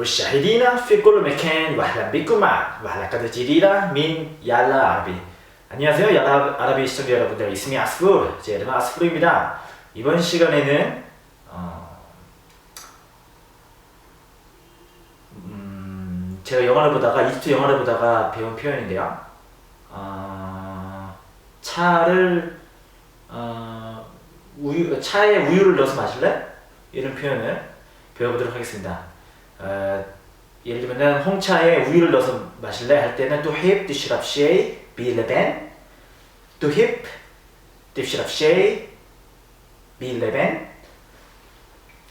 مشاهدينا في كل مكان واهلا بكم مع وحلقة جديدة من يلا عربي 안녕하세요 야라 아라비 시청자 여러분들 이스미 아스풀 제 이름은 아스풀입니다 이번 시간에는 어, 음, 제가 영화를 보다가 이집트 영화를 보다가 배운 표현인데요 어, 차를 어, 우유, 차에 우유를 넣어서 마실래? 이런 표현을 배워보도록 하겠습니다. 예를 들면 홍차에 우유를 넣어서 마실래 할 때는 tuhib tishrab shay bi laban tuhib tishrab shay bi laban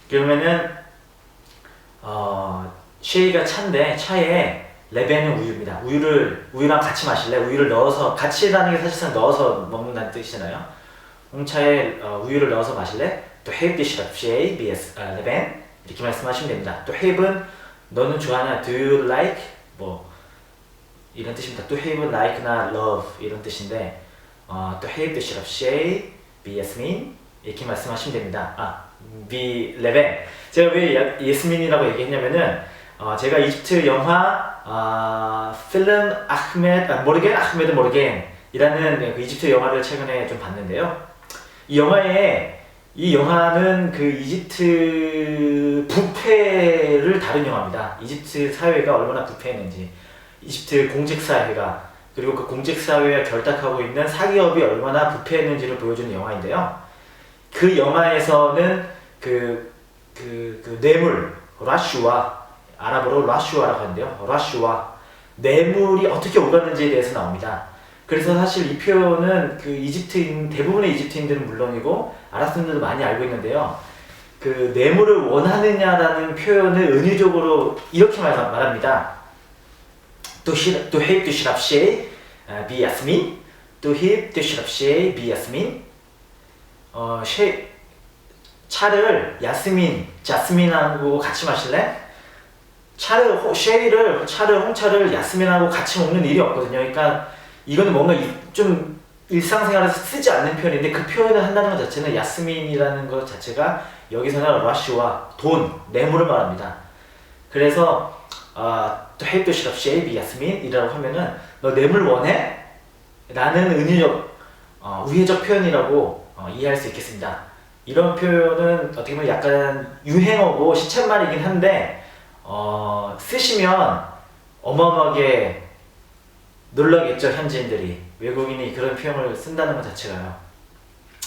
그러면은 어, 쉐이가 차인데 차에 레벤은 우유입니다. 우유를 우유랑 같이 마실래? 우유를 넣어서 같이라는 게 사실상 넣어서 먹는다는 뜻이잖아요. 홍차에 어, 우유를 넣어서 마실래? 또 헤이비시럽 쉐이 비에스 아, 레벤 이렇게 말씀하시면 됩니다. 또 have은 너는 좋아하냐 do you like 뭐 이런 뜻입니다. 또 have like나 love 이런 뜻인데 어, 또 have the say, be yasmin 이렇게 말씀하시면 됩니다. 아, be leven. 제가 왜 예스민이라고 얘기했냐면은 어, 제가 이집트 영화 어, 필름 아흐메드 아, 모르겐 아흐메드 모르겐이라는 그 이집트 영화를 최근에 좀 봤는데요. 이 영화에 이 영화는 그 이집트 부패를 다룬 영화입니다. 이집트 사회가 얼마나 부패했는지, 이집트 공직 사회가 그리고 그 공직 사회와 결탁하고 있는 사기업이 얼마나 부패했는지를 보여주는 영화인데요. 그 영화에서는 그, 그, 그 뇌물, 라슈와 아랍어로 라슈아라고 하는데요. 라슈와 뇌물이 어떻게 오갔는지에 대해서 나옵니다. 그래서 사실 이 표현은 그 이집트인 대부분의 이집트인들은 물론이고 아랍사람들도 많이 알고 있는데요. 그 뇌물을 원하느냐라는 표현을 은유적으로 이렇게 말, 말합니다. 두힙 두시랍시에 아, 비 야스민 두힙 두시랍시에 비 야스민 어, 쉐, 차를 야스민, 자스민하고 같이 마실래? 차를 쉐이를 차를 홍차를 야스민하고 같이 먹는 일이 없거든요. 그러니까 이거는 뭔가 이- 좀 일상생활에서 쓰지 않는 표현인데 그 표현을 한다는 것 자체는 야스민이라는 것 자체가 여기서는 러쉬와 돈, 뇌물을 말합니다. 그래서 헤이도 시럽 쉐이비 야스민이라고 하면은 너 뇌물 원해? 라는 은유적 어, 우회적 표현이라고 어, 이해할 수 있겠습니다. 이런 표현은 어떻게 보면 약간 유행어고 시쳇말이긴 한데 어, 쓰시면 어마어마하게 놀라겠죠 현지인들이 외국인이 그런 표현을 쓴다는 것 자체가요.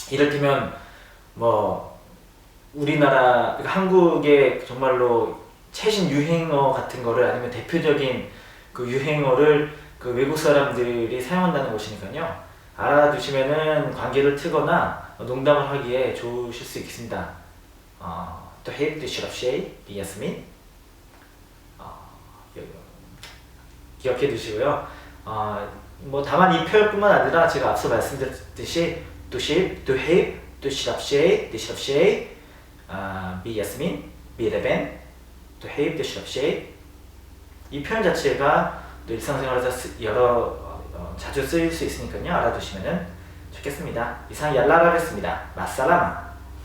이를테면 뭐 우리나라 그러니까 한국의 정말로 최신 유행어 같은 거를 아니면 대표적인 그 유행어를 그 외국 사람들이 사용한다는 것이니까요. 알아두시면은 관계를 트거나 농담을 하기에 좋으실 수 있겠습니다. 어, 또 헤이브 드시럽 쉐이 비야스민 어, 기억해 두시고요. 어, 뭐 다만 이 표현뿐만 아니라 제가 앞서 말씀드렸듯이 두십, 두헤입, 두시랍쉐이, 두시랍쉐이, 아, 비야스민, 비레벤, 두헤입, 두시랍쉐이 이 표현 자체가 또 일상생활에서 쓰- 여러 어, 자주 쓰일 수 있으니까요. 알아두시면 좋겠습니다. 이상 얄라라였습니다. 마살라마.